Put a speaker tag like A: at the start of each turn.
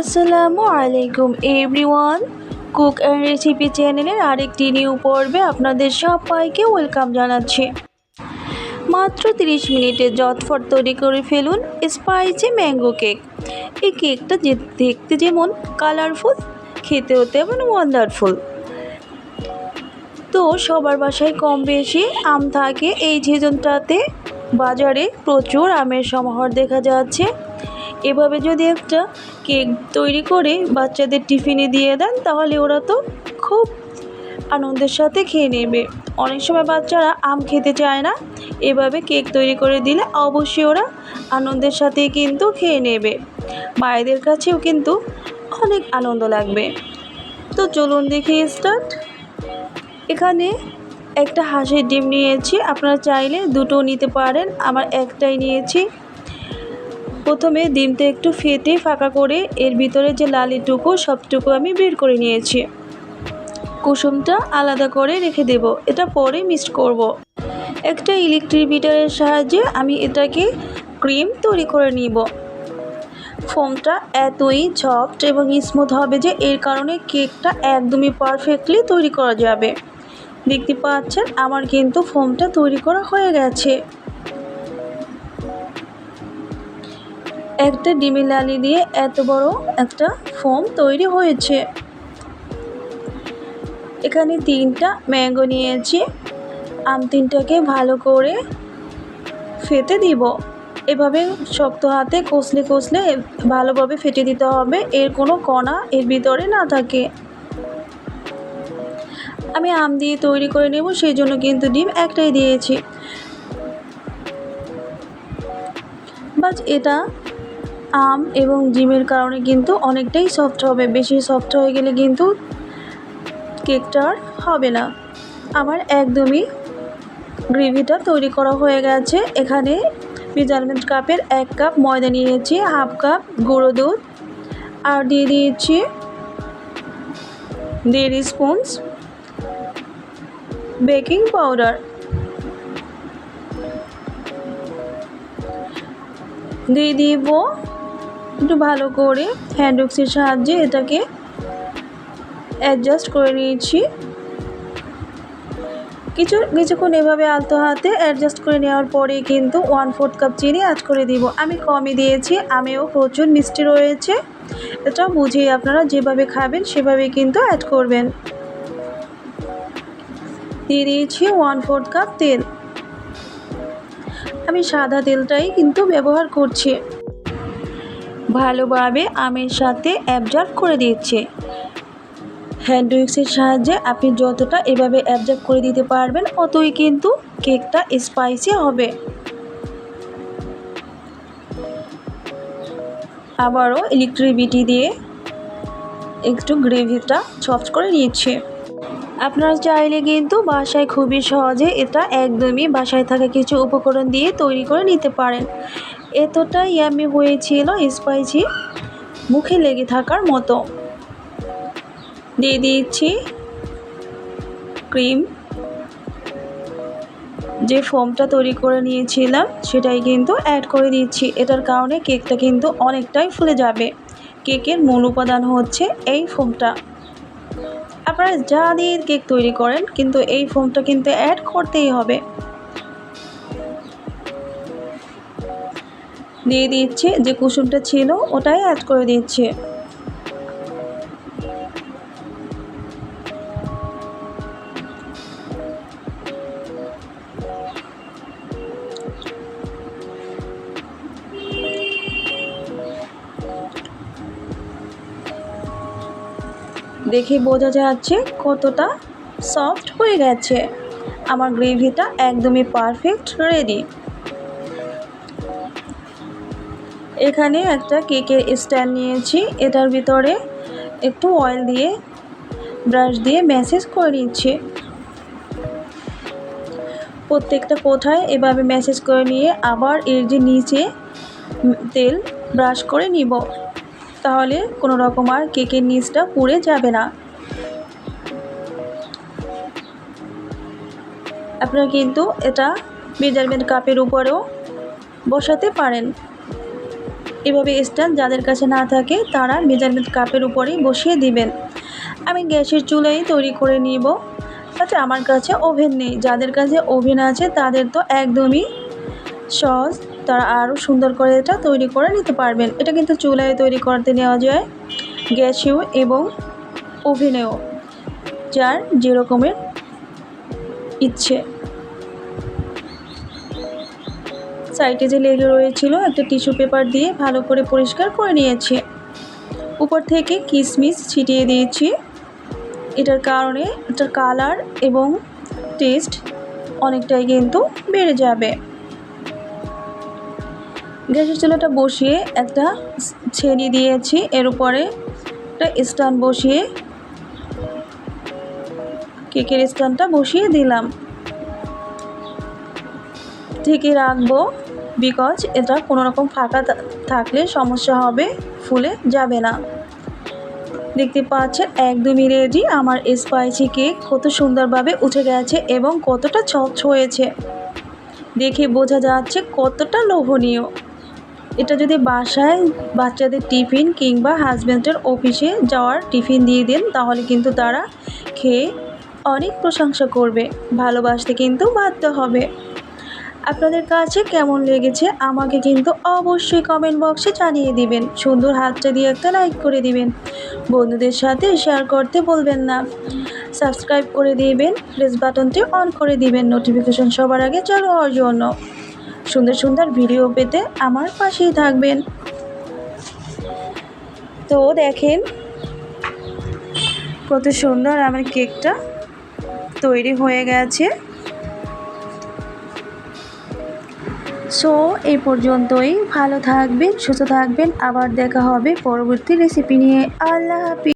A: আসসালামু আলাইকুম everyone cook and recipe চ্যানেলের আরেকটি নিউ পর্বে আপনাদের সবাইকে ওয়েলকাম জানাচ্ছি। মাত্র 30 মিনিটে জটফট তৈরি করে ফেলুন স্পাইসি ম্যাঙ্গো কেক এই কেকটা যে দেখতে যেমন কালারফুল খেতেও তেমন ওয়ান্ডারফুল তো সবার বাসায় কম বেশি আম থাকে এই সিজনটাতে বাজারে প্রচুর আমের সমাহার দেখা যাচ্ছে। এভাবে যদি একটা কেক তৈরি করে বাচ্চাদের টিফিনে দিয়ে দেন, তাহলে ওরা তো খুব আনন্দের সাথে খেয়ে নেবে। অনেক সময় বাচ্চারা আম খেতে চায় না। এভাবে কেক তৈরি করে দিলে অবশ্যই ওরা আনন্দের সাথে কিন্তু খেয়ে নেবে। মায়েদের কাছেও কিন্তু অনেক আনন্দ লাগবে। তো চলুন দেখি স্টার্ট এখানে একটা হাঁসের ডিম নিয়েছি। আপনারা চাইলে দুটো নিতে পারেন। আমার একটাই নিয়েছি। প্রথমে ডিমটা একটু ফেটে ফাঁকা করে এর ভিতরে যে লালিটুকু, সবটুকু আমি বের করে নিয়েছি। কুসুমটা আলাদা করে রেখে দেব, এটা পরে মিক্সড করব। একটা ইলেকট্রিক বিটারের সাহায্যে আমি এটাকে ক্রিম তৈরি করে নিব। ফোমটা এতই সফট এবং স্মুথ হবে যে এর কারণে কেকটা একদমই পারফেক্টলি তৈরি করা যাবে। দেখতে পাচ্ছেন, আমার কিন্তু ফোমটা তৈরি করা হয়ে গেছে। একটা ডিমের লালি দিয়ে এত বড় একটা ফোম তৈরি হয়েছে। এখানে তিনটা ম্যাঙ্গো নিয়েছি। আম তিনটাকে ভালো করে ফেটে দিব। এভাবে শক্ত হাতে কষলে কষলে ভালোভাবে ফেটে দিতে হবে। এর কোনো কণা এর ভিতরে না থাকে। আমি আম দিয়ে তৈরি করে নেব, সেই জন্য কিন্তু ডিম একটাই দিয়েছি। বাট এটা আম এবং ডিমের কারণে কিন্তু অনেকটাই সফট হবে। বেশি সফট হয়ে গেলে কিন্তু কেকটা আর হবে না। আমার একদমই গ্রেভিটা তৈরি করা হয়ে গেছে। এখানে মেজারমেন্ট কাপের এক কাপ ময়দা নিয়েছি হাফ কাপ গুঁড়ো দুধ, আর দিয়ে দিয়েছি দেড় স্পুনস বেকিং পাউডার দিয়ে দিব একটু ভালো করে হ্যান্ড উক্সের সাহায্যে এটাকে অ্যাডজাস্ট করে নিয়েছি। কিছু, কিছুক্ষণ এভাবে আলতো হাতে অ্যাডজাস্ট করে নেওয়ার পরে কিন্তু ওয়ান ফোর্থ কাপ চিনি অ্যাড করে দিব। আমি কমই দিয়েছি, আমিও প্রচুর মিষ্টি রয়েছে। এটা বুঝেই আপনারা যেভাবে খাবেন সেভাবে কিন্তু অ্যাড করবেন। দিয়ে দিয়েছি ওয়ান ফোর্থ কাপ তেল। আমি সাদা তেলটাই কিন্তু ব্যবহার করছি। ভালোভাবে আমের সাথে অ্যাবজর্ব করে দিচ্ছে। হ্যান্ড উইক্সের সাহায্যে আপনি যতটা এভাবে অ্যাবজর্ব করে দিতে পারবেন, অতই কিন্তু কেকটা স্পাইসি হবে। আবারও ইলেকট্রিক বিটি দিয়ে একটু গ্রেভিটা সফট করে নিচ্ছে। আপনারা চাইলে কিন্তু বাসায় খুবই সহজে এটা একদমই বাসায় থাকা কিছু উপকরণ দিয়ে তৈরি করে নিতে পারেন। এতটা ইয়ামি হয়েছিল স্পাইসি মুখে লেগে থাকার মতো। দিয়ে দিচ্ছি ক্রিম যে ফোমটা তৈরি করে নিয়েছিলাম, সেটাই কিন্তু অ্যাড করে দিচ্ছি। এটার কারণে কেকটা কিন্তু অনেকটাই ফুলে যাবে। কেকের মূল উপাদান হচ্ছে এই ফোমটা আপনারা যা দিয়ে কেক তৈরি করেন, কিন্তু এই ফোমটা কিন্তু অ্যাড করতেই হবে। দিয়ে দিচ্ছি, যে কুসুমটা ছিল ওটাই অ্যাড করে দিচ্ছে। দেখে বোঝা যাচ্ছে কতটা সফট হয়ে গেছে। আমার গ্রেভিটা একদমই পারফেক্ট রেডি এখানে একটা কেকের স্ট্যান্ড নিয়েছি। এটার ভিতরে একটু অয়েল দিয়ে ব্রাশ দিয়ে ম্যাসেজ করে নিচ্ছি। প্রত্যেকটা কোঠায় এভাবে ম্যাসেজ করে নিয়ে আবার এর যে নিচে তেল ব্রাশ করে নিব। তাহলে কোনো রকম আর কেকের নিচটা পুড়ে যাবে না। আপনারা কিন্তু এটা মেজারমেন্ট কাপের উপরেও বসাতে পারেন। এভাবে স্ট্যান্ড যাদের কাছে না থাকে, তারা মেজারমেন্ট কাপের উপরেই বসিয়ে দিবেন। আমি গ্যাসের চুলাই তৈরি করে নিব। আচ্ছা আমার কাছে ওভেন নেই। যাদের কাছে ওভেন আছে, তাদের তো একদমই সহজ। তারা আরও সুন্দর করে এটা তৈরি করে নিতে পারবেন। এটা কিন্তু চুলায় তৈরি করতে নেওয়া যায়, গ্যাসেও এবং ওভেনেও, যার যেরকমের ইচ্ছে। সাইডে যে লেগে রয়েছিল, একটা টিস্যু পেপার দিয়ে ভালো করে পরিষ্কার করে নিয়েছি। উপর থেকে কিশমিশ ছিটিয়ে দিয়েছি। এটার কারণে এটার কালার এবং টেস্ট অনেকটাই কিন্তু বেড়ে যাবে। গ্যাসের চুলাটা বসিয়ে একটা ছেনি দিয়েছি। এর উপরে একটা স্ট্যান্ড বসিয়ে কেকের স্ট্যান্ডটা বসিয়ে দিলাম। ঢেকে রাখব বিকজ এটা কোনো রকম ফাঁকা থাকলে সমস্যা হবে, ফুলে যাবে না। দেখতে পাচ্ছেন, একদমই রেডি আমার স্পাইসি কেক কত সুন্দরভাবে উঠে গেছে এবং কতটা ছচ হয়েছে। দেখে বোঝা যাচ্ছে কতটা লোভনীয়। এটা যদি বাসায় বাচ্চাদের টিফিন কিংবা হাজব্যান্ডের অফিসে যাওয়ার টিফিন দিয়ে দেন, তাহলে কিন্তু তারা খেয়ে অনেক প্রশংসা করবে। ভালোবাসতে কিন্তু বাধ্য হবে। আপনাদের কাছে কেমন লেগেছে আমাকে কিন্তু অবশ্যই কমেন্ট বক্সে জানিয়ে দিবেন। সুন্দর হাতটা দিয়ে একটা লাইক করে দিবেন। বন্ধুদের সাথে শেয়ার করতে বলবেন না। সাবস্ক্রাইব করে দিবেন প্রেস বাটনটি অন করে দিবেন নোটিফিকেশন সবার আগে চালু হওয়ার জন্য। সুন্দর সুন্দর ভিডিও পেতে আমার পাশেই থাকবেন। তো দেখেন, কত সুন্দর আমার কেকটা তৈরি হয়ে গেছে। সো, এই পর্যন্তই। ভালো থাকবেন, সুস্থ থাকবেন। আবার দেখা হবে পরবর্তী রেসিপি নিয়ে। আল্লাহ হাফিজ।